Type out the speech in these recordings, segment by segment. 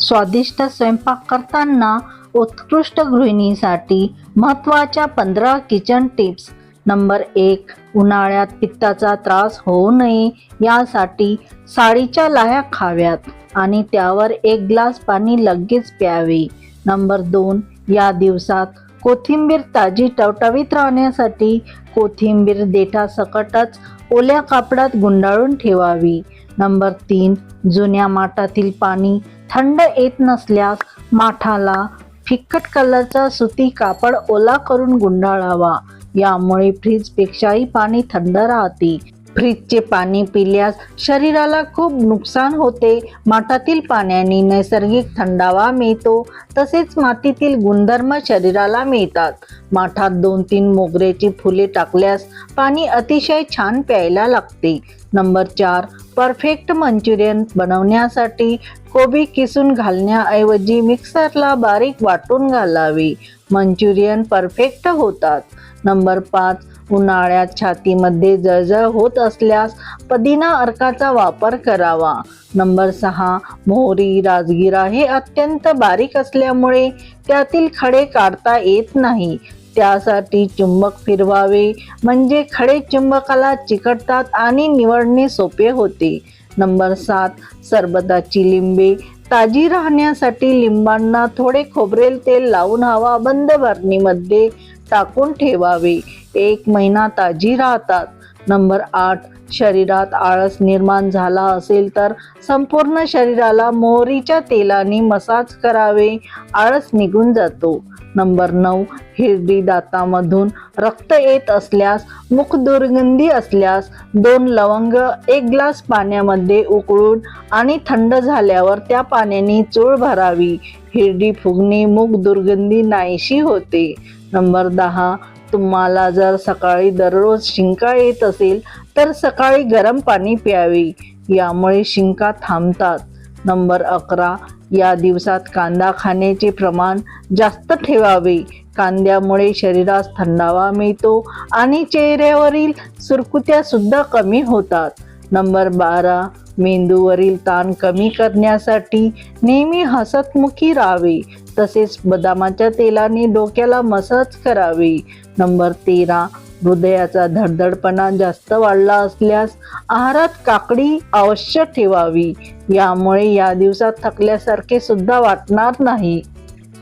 स्वादिष्ट स्वयंपाक करताना उत्कृष्ट गृहिणीसाठी महत्त्वाच्या पंधरा किचन टिप्स नंबर एक उन्हाळ्यात पित्ताचा त्रास होऊ नये यासाठी साडीच्या लाह्या खाव्यात आणि त्यावर एक ग्लास पाणी लगेच प्यावे. नंबर दोन या दिवसात कोथिंबीर ताजी टवटवीत राहण्यासाठी कोथिंबीर देठासकटच ओल्या कापडात गुंडाळून ठेवावी. नंबर तीन जुन्या माठातील पाणी थंड येत नसल्यास माठाला फिक्कट कलरचा सुती कापड ओला करून गुंडाळावा. यामुळे फ्रीजपेक्षाही पाणी थंड राहते. फ्रीजचे पाणी पिल्यास शरीराला खूप नुकसान होते. माठातील पाण्याने नैसर्गिक थंडावा मिळतो. तसेच मातीतील गुणधर्म शरीराला मिळतात. माठात दोन तीन मोगऱ्याची फुले टाकल्यास पाणी अतिशय छान प्यायला लागते. नंबर चार परफेक्ट मंचुरियन बनवण्यासाठी कोबी किसून घालण्याऐवजी मिक्सरला बारीक वाटून घालावे. मंचुरियन परफेक्ट होतात. नंबर पाच उन्हाळ्यात छातीमध्ये जळजळ होत असल्यास पदिना अर्काचा वापर करावा. नंबर सहा मोहरी राजगिरा हे अत्यंत बारीक असल्यामुळे त्यातील खडे काढता येत नाही. त्यासाठी चुंबक फिरवावे. म्हणजे खडे चुंबकाला चिकटतात आणि निवडणे सोपे होते. नंबर सात सरबताची लिंबे. ताजी राहण्यासाठी लिंबांना थोडे खोबरेल तेल लावून हवा बंद भरणीमध्ये टाकून ठेवावे. एक महिना ताजी राहतात. नंबर आठ शरीरात आळस निर्माण झाला असेल तर संपूर्ण शरीराला मोहरीच्या तेलाने मसाज करावे. आळस निघून जातो. नंबर नऊ हिरडी दातामधून रक्त येत असल्यास मुख दुर्गंधी असल्यास दोन लवंग एक ग्लास पाण्यामध्ये उकळून आणि थंड झाल्यावर त्या पाण्याने चूळ भरावी. हिरडी फुगणे मुख दुर्गंधी नाहीशी होते. नंबर दहा तुम्हाला जर सकाळी दररोज शिंका येत असेल तर सकाळी गरम पाणी प्यावे. यामुळे शिंका थांबतात. नंबर अकरा या दिवसात कांदा खाण्याचे प्रमाण जास्त ठेवावे. कांद्यामुळे शरीरास थंडावा मिळतो आणि चेहऱ्यावरील सुरकुत्या सुद्धा कमी होतात. नंबर बारा मेंदूवरील ताण कमी करण्यासाठी नेहमी हसतमुखी राहावे. तसेच बदामाच्या तेलाने डोक्याला मसाज करावी. नंबर तेरा हृदयाचा धडधडपणा जास्त वाढला असल्यास आहारात काकडी अवश्य ठेवावी. यामुळे या दिवसात थकल्यासारखे सुद्धा वाटणार नाही.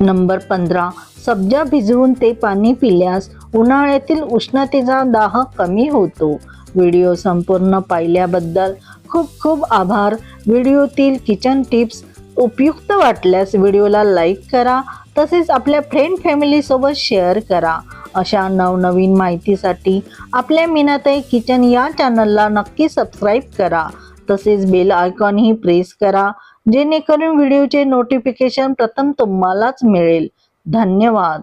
नंबर पंधरा सब्जा भिजवून ते पाणी पिल्यास उन्हाळ्यातील उष्णतेचा दाह कमी होतो. व्हिडिओ संपूर्ण पाहिल्याबद्दल खूप खूप आभार. व्हिडिओतील किचन टिप्स उपयुक्त वाटल्यास व्हिडिओला लाईक करा तसेच आपल्या फ्रेंड फॅमिलीसोबत शेअर करा. अशा नवनवीन माहितीसाठी आपल्या मीनाताई किचन या चॅनलला नक्की सबस्क्राईब करा. तसेच बेल आयकॉनही प्रेस करा जेणेकरून व्हिडिओचे नोटिफिकेशन प्रथम तुम्हालाच मिळेल. धन्यवाद.